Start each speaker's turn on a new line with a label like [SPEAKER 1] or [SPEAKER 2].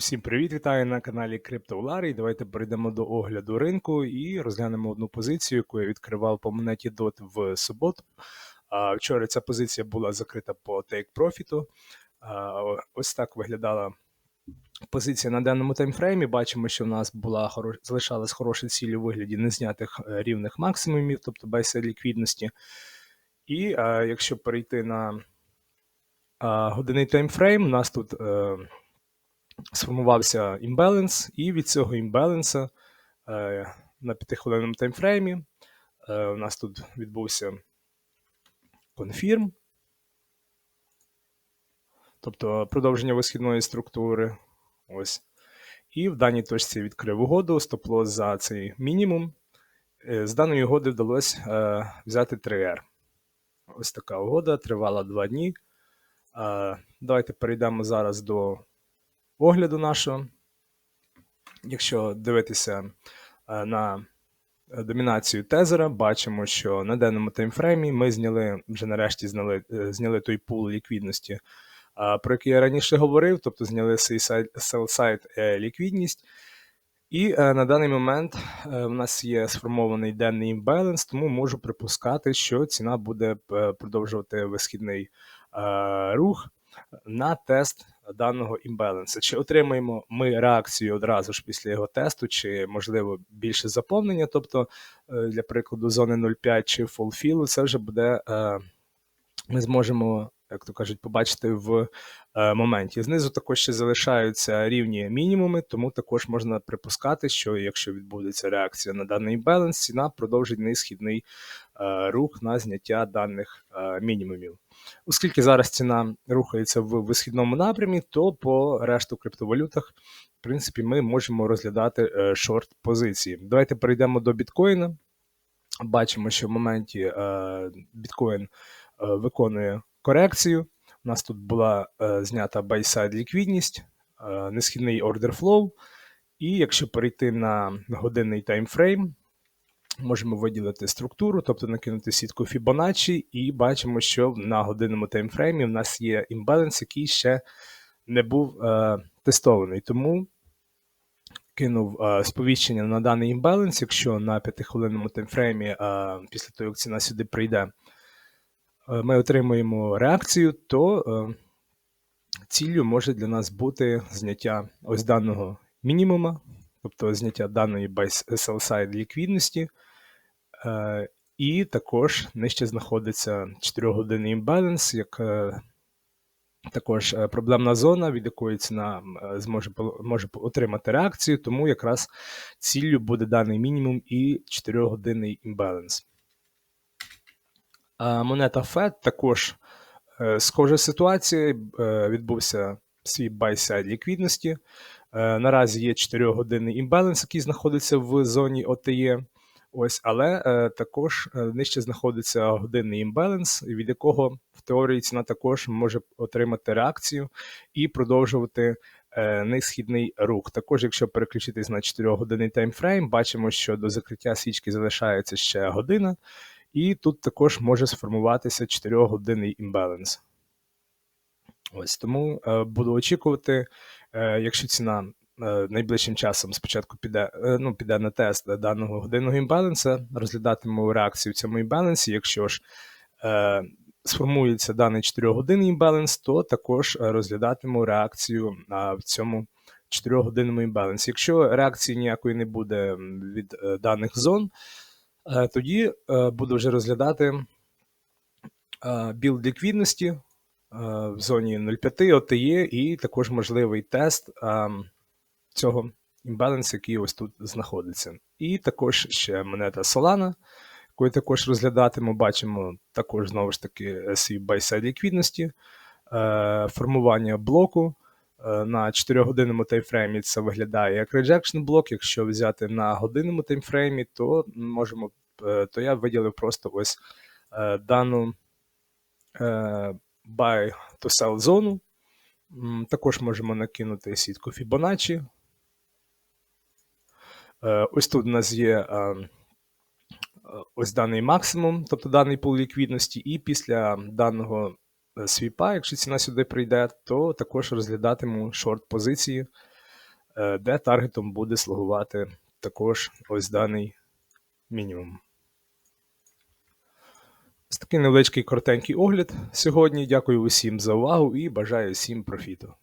[SPEAKER 1] Усім привіт, вітаю на каналі CryptoLari. Давайте перейдемо до огляду ринку і розглянемо одну позицію, яку я відкривав по монеті DOT в суботу. Вчора ця позиція була закрита по profit. Ось так виглядала позиція на даному таймфреймі. Бачимо, що в нас була хорош... залишалась хороша ціль у вигляді незнятих е, рівних максимумів, тобто buy ліквідності. І якщо перейти на годинний таймфрейм, у нас тут. Сформувався імбаланс, і від цього імбаланса е, на 5-хвилинному таймфреймі е, у нас тут відбувся конфірм, тобто продовження висхідної структури. Ось. І в даній точці відкрив угоду, стоп-лосс за цей мінімум. Е, З даної угоди вдалося е, взяти 3R. Ось така угода, тривала 2 дні. Е, Давайте перейдемо зараз до огляду нашого. Якщо дивитися е, на домінацію тезера, бачимо, що на даному таймфреймі ми зняли вже нарешті зняли, е, зняли той пул ліквідності, е, про який я раніше говорив, тобто зняли sell-side ліквідність. І на даний момент в нас є сформований денний імбаланс, тому можу припускати, що ціна буде продовжувати висхідний рух на тест даного імбалансу. Чи отримаємо ми реакцію одразу ж після його тесту, чи можливо більше заповнення, тобто, е, для прикладу, зони 0,5 чи фолфілу, це вже буде. е, Ми зможемо, як то кажуть, побачити в е, моменті. Знизу також ще залишаються рівні мінімуми, тому також можна припускати, що якщо відбудеться реакція на даний баланс, ціна продовжить несхідний е, рух на зняття даних е, мінімумів. Оскільки зараз ціна рухається в висхідному напрямі, то по решту криптовалютах, в принципі, ми можемо розглядати шорт позиції. Давайте перейдемо до біткоїна. Бачимо, що в моменті біткоін виконує корекцію. У нас тут була е, знята buy-side ліквідність, е, несхідний order flow. І якщо перейти на годинний таймфрейм, можемо виділити структуру, тобто накинути сітку Fibonacci, і бачимо, що на годинному таймфреймі в нас є імбаланс, який ще не був е, тестований. Тому кинув е, сповіщення на даний імбаланс, якщо на 5-хвилинному таймфреймі, е, після того, як ціна сюди прийде, ми отримуємо реакцію, то е, ціллю може для нас бути зняття ось даного мінімума, тобто зняття даної sell-side ліквідності. Е, І також нижче знаходиться 4-годинний імбаланс, як е, також е, проблемна зона, від якої ціна е, зможе може отримати реакцію, тому якраз ціллю буде даний мінімум і 4-годинний імбаланс. Монета FED також е, схожа ситуація. е, Відбувся свій buy-side ліквідності. Е, Наразі є 4-годинний імбаланс, який знаходиться в зоні OTE. Ось, але е, також нижче знаходиться годинний імбаланс, від якого в теорії ціна також може отримати реакцію і продовжувати е, несхідний рух. Також, якщо переключитись на 4-годинний таймфрейм, бачимо, що до закриття свічки залишається ще година, і тут також може сформуватися 4-годинний імбаланс. Ось тому е, буду очікувати, е, якщо ціна е, найближчим часом спочатку піде, ну, піде на тест даного годинного імбаланса, розглядатиму реакцію в цьому імбалансі. Якщо ж е, сформується даний 4-годинний імбаланс, то також розглядатиму реакцію в цьому 4-годинному імбалансі. Якщо реакції ніякої не буде від даних зон, тоді е, буду вже розглядати е, білд ліквідності е, в зоні 0,5 OTE і також можливий тест е, цього імбалансу, який ось тут знаходиться. І також ще монета Solana, яку також розглядатиму, бачимо також знову ж таки е, свій buy-side ліквідності, е, формування блоку. Е, На 4-годинному таймфреймі це виглядає як rejection блок. Якщо взяти на годинному таймфреймі, то можемо, е, то я виділив просто ось е, дану buy to sell зону. Також можемо накинути сітку Fibonacci. Ось тут у нас є ось даний максимум, тобто даний пул ліквідності, і після даного свіпа, якщо ціна сюди прийде, то також розглядатиму шорт позиції е, де таргетом буде слугувати також ось даний мінімум. Ось такий невеличкий коротенький огляд сьогодні. Дякую усім за увагу і бажаю усім профіту.